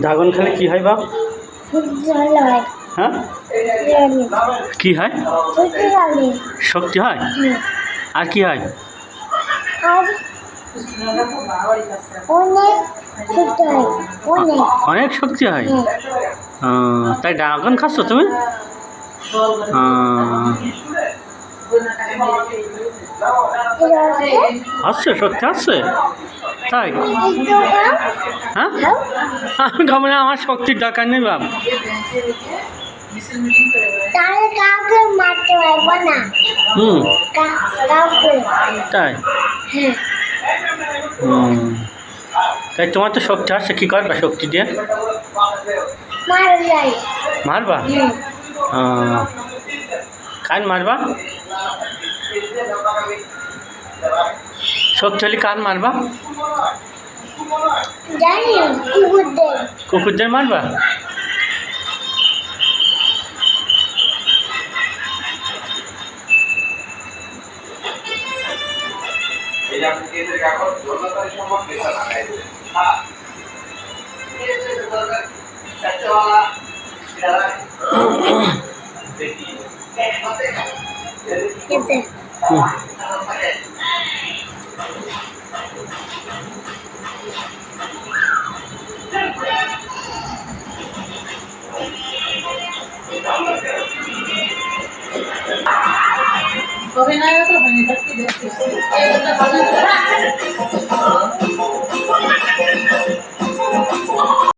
Dragon খেলে কি হয় বা হ্যাঁ? কি হয়? শক্তি হয়? আর কি হয়? অনেক শক্তি হয়। অনেক শক্তি হয়। তাই ড্রাগন খাচ্ছ তুমি? আসছে শক্তি আসছে? তাই? হ্যাঁ? আমি আমার শক্তির দরকার নেই বাপ। না। হুম। তাই? হ্যাঁ। হুম। তাই তোমার তো শক্তি আসছে কী করবা শক্তি দিয়ে? মারবা কান মারবা? শক্তি হলে কান মারবা? কুকুরদের। কুকুরদের মারবা? এই যে আপনি কেন্দ্রে কাগজ জন্মতারি সম্ভব পেশা না হ্যাঁ চারটেওয়ালা দেখি কবে না তো হয়নি